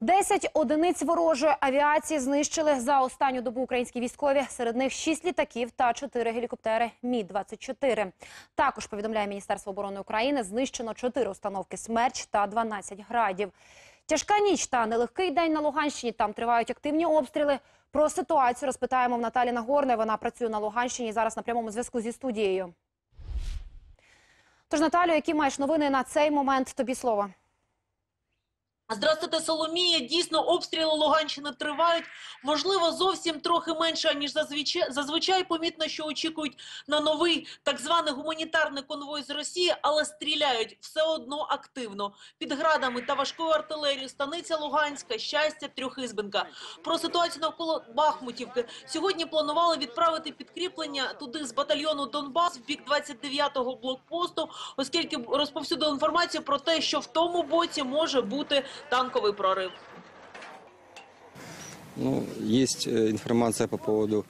Десять одиниць ворожої авіації знищили за останню добу українські військові. Серед них шість літаків та чотири гелікоптери Мі-24. Також повідомляє Міністерство оборони України, знищено чотири установки «Смерч» та 12 градів. Тяжка ніч та нелегкий день на Луганщині. Там тривають активні обстріли. Про ситуацію розпитаємо в Наталі Нагорної. Вона працює на Луганщині зараз на прямому зв'язку зі студією. Тож, Наталю, які маєш новини на цей момент? Тобі слово. Здравствуйте, Соломія. Дійсно, обстріли Луганщини тривають. Можливо, зовсім трохи менше, ніж зазвичай. Зазвичай помітно, що очікують на новий так званий гуманітарний конвой з Росії, але стріляють все одно активно. Під градами та важкою артилерією станиця Луганська, щастя, Трьохизбенка. Про ситуацію навколо Бахмутівки. Сьогодні планували відправити підкріплення туди з батальйону Донбас в бік 29-го блокпосту, оскільки розповсюдили інформацію про те, що в тому боці може бути танковий прорив. Ну, есть э, информация по поводу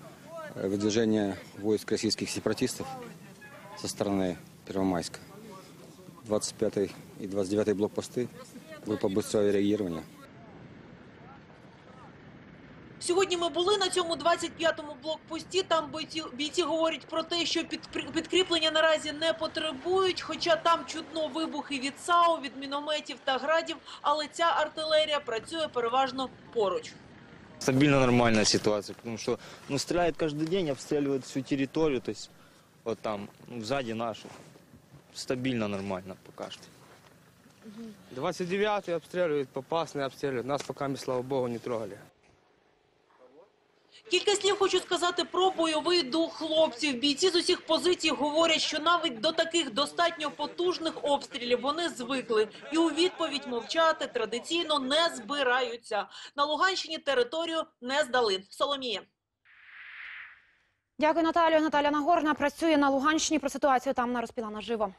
э, выдвижения войск российских сепаратистов со стороны Первомайска. 25 и 29 блокпосты, группа быстрого реагирования. Сьогодні ми були на цьому 25-му блокпості. Там бійці, бійці говорять про те, що під, підкріплення наразі не потребують, хоча там чутно вибухи від САУ, від мінометів та градів, але ця артилерія працює переважно поруч. Стабильно нормальная ситуация, потому что ну, стреляют каждый день, обстреливают всю территорию, то есть вот там, ну, сзади наши. Стабильно, нормально пока что. 29-й обстреливают, попасные обстреливают. Нас пока, слава богу, не трогали. Кілька слів хочу сказати про бойовий дух хлопців. Бійці з усіх позицій говорять, що навіть до таких достатньо потужних обстрілів вони звикли і у відповідь мовчати традиційно не збираються. На Луганщині територію не здали. Соломія. Дякую, Наталію. Наталя Нагорна працює на Луганщині. Про ситуацію там вона розпіла наживо.